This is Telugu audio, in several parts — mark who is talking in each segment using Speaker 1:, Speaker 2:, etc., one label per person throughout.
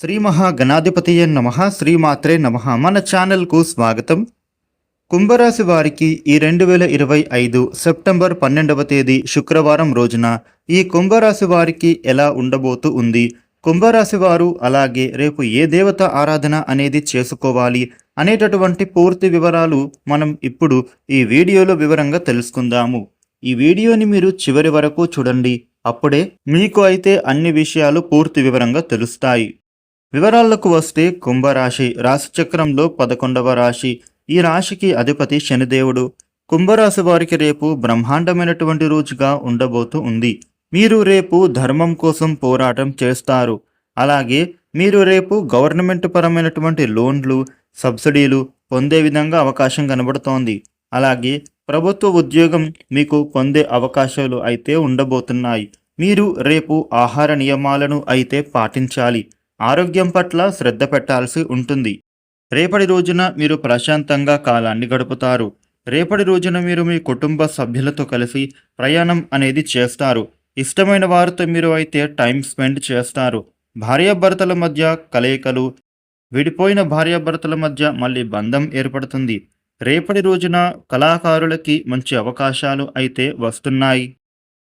Speaker 1: శ్రీ మహాగణాధిపతియ నమ శ్రీమాత్రే నమ. మన ఛానల్కు స్వాగతం. కుంభరాశి వారికి ఈ రెండు వేల ఇరవై ఐదు సెప్టెంబర్ పన్నెండవ తేదీ శుక్రవారం రోజున ఈ కుంభరాశి వారికి ఎలా ఉండబోతూ ఉంది? కుంభరాశి వారు అలాగే రేపు ఏ దేవత ఆరాధన అనేది చేసుకోవాలి అనేటటువంటి పూర్తి వివరాలు మనం ఇప్పుడు ఈ వీడియోలో వివరంగా తెలుసుకుందాము. ఈ వీడియోని మీరు చివరి వరకు చూడండి. అప్పుడే మీకు అయితే అన్ని విషయాలు పూర్తి వివరంగా తెలుస్తాయి. వివరాలకు వస్తే కుంభరాశి రాశిచక్రంలో పదకొండవ రాశి. ఈ రాశికి అధిపతి శనిదేవుడు. కుంభరాశి వారికి రేపు బ్రహ్మాండమైనటువంటి రోజుగా ఉండబోతూ ఉంది. మీరు రేపు ధర్మం కోసం పోరాటం చేస్తారు. అలాగే మీరు రేపు గవర్నమెంట్ పరమైనటువంటి లోన్లు సబ్సిడీలు పొందే విధంగా అవకాశం కనబడుతోంది. అలాగే ప్రభుత్వ ఉద్యోగం మీకు పొందే అవకాశాలు అయితే ఉండబోతున్నాయి. మీరు రేపు ఆహార నియమాలను అయితే పాటించాలి. ఆరోగ్యం పట్ల శ్రద్ధ పెట్టాల్సి ఉంటుంది. రేపటి రోజున మీరు ప్రశాంతంగా కాలాన్ని గడుపుతారు. రేపటి రోజున మీరు మీ కుటుంబ సభ్యులతో కలిసి ప్రయాణం అనేది చేస్తారు. ఇష్టమైన వారితో మీరు అయితే టైం స్పెండ్ చేస్తారు. భార్యాభర్తల మధ్య కలయికలు విడిపోయిన భార్యాభర్తల మధ్య మళ్ళీ బంధం ఏర్పడుతుంది. రేపటి రోజున కళాకారులకి మంచి అవకాశాలు అయితే వస్తున్నాయి.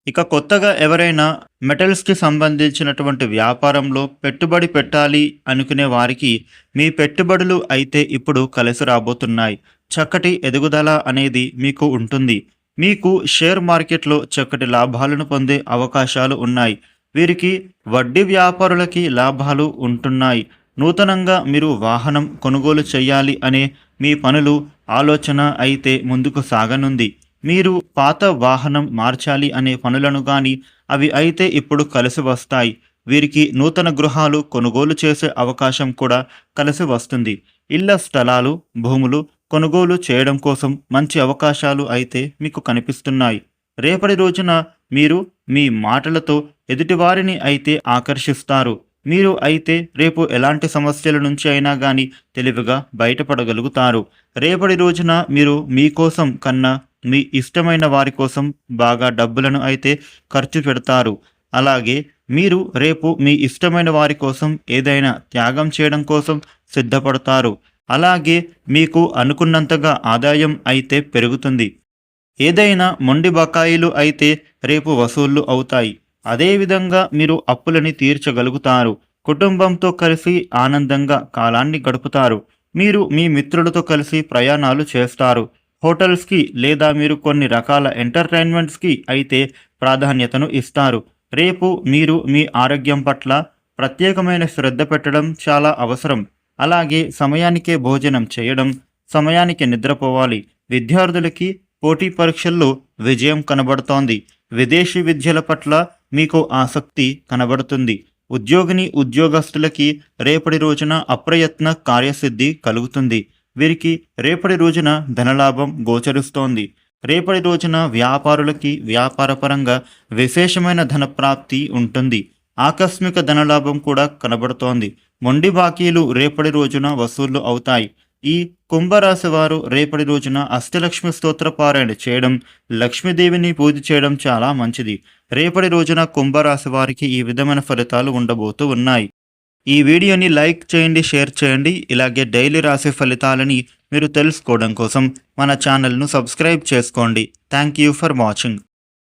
Speaker 1: ఇక కొత్తగా ఎవరైనా మెటల్స్కి సంబంధించినటువంటి వ్యాపారంలో పెట్టుబడి పెట్టాలి అనుకునే వారికి మీ పెట్టుబడులు అయితే ఇప్పుడు కలిసి రాబోతున్నాయి. చక్కటి ఎదుగుదల అనేది మీకు ఉంటుంది. మీకు షేర్ మార్కెట్లో చక్కటి లాభాలను పొందే అవకాశాలు ఉన్నాయి. వీరికి వడ్డీ వ్యాపారులకి లాభాలు ఉంటున్నాయి. నూతనంగా మీరు వాహనం కొనుగోలు చేయాలి అనే మీ పనులు ఆలోచన అయితే ముందుకు సాగనుంది. మీరు పాత వాహనం మార్చాలి అనే పనులను కానీ అవి అయితే ఇప్పుడు కలిసి వస్తాయి. వీరికి నూతన గృహాలు కొనుగోలు చేసే అవకాశం కూడా కలిసి వస్తుంది. ఇళ్ళ స్థలాలు భూములు కొనుగోలు చేయడం కోసం మంచి అవకాశాలు అయితే మీకు కనిపిస్తున్నాయి. రేపటి రోజున మీరు మీ మాటలతో ఎదుటివారిని అయితే ఆకర్షిస్తారు. మీరు అయితే రేపు ఎలాంటి సమస్యల నుంచి అయినా కానీ తెలివిగా బయటపడగలుగుతారు. రేపటి రోజున మీరు మీకోసం కన్నా మీ ఇష్టమైన వారి కోసం బాగా డబ్బులను అయితే ఖర్చు పెడతారు. అలాగే మీరు రేపు మీ ఇష్టమైన వారి కోసం ఏదైనా త్యాగం చేయడం కోసం సిద్ధపడతారు. అలాగే మీకు అనుకున్నంతగా ఆదాయం అయితే పెరుగుతుంది. ఏదైనా మొండి బకాయిలు అయితే రేపు వసూళ్ళు అవుతాయి. అదేవిధంగా మీరు అప్పులని తీర్చగలుగుతారు. కుటుంబంతో కలిసి ఆనందంగా కాలాన్ని గడుపుతారు. మీరు మీ మిత్రులతో కలిసి ప్రయాణాలు చేస్తారు. హోటల్స్కి లేదా మీరు కొన్ని రకాల ఎంటర్టైన్మెంట్స్కి అయితే ప్రాధాన్యతను ఇస్తారు. రేపు మీరు మీ ఆరోగ్యం పట్ల ప్రత్యేకమైన శ్రద్ధ పెట్టడం చాలా అవసరం. అలాగే సమయానికే భోజనం చేయడం సమయానికి నిద్రపోవాలి. విద్యార్థులకి పోటీ పరీక్షల్లో విజయం కనబడుతోంది. విదేశీ విద్యల పట్ల మీకు ఆసక్తి కనబడుతుంది. ఉద్యోగిని ఉద్యోగస్తులకి రేపటి రోజున అప్రయత్న కార్యసిద్ధి కలుగుతుంది. వీరికి రేపటి రోజున ధనలాభం గోచరిస్తోంది. రేపటి రోజున వ్యాపారులకి వ్యాపారపరంగా విశేషమైన ధనప్రాప్తి ఉంటుంది. ఆకస్మిక ధనలాభం కూడా కనబడుతోంది. మొండి బాకీలు రేపటి రోజున వసూళ్ళు అవుతాయి. ఈ కుంభరాశి వారు రేపటి రోజున అష్టలక్ష్మి స్తోత్ర పారాయణ చేయడం లక్ష్మీదేవిని పూజ చేయడం చాలా మంచిది. రేపటి రోజున కుంభరాశి వారికి ఈ విధమైన ఫలితాలు ఉండబోతూ ఉన్నాయి. ఈ వీడియోని లైక్ చేయండి షేర్ చేయండి. ఇలాగే డైలీ రాసే ఫలితాలని మీరు తెలుసుకోవడం కోసం మన ఛానల్ను సబ్స్క్రైబ్ చేసుకోండి. Thank you for watching.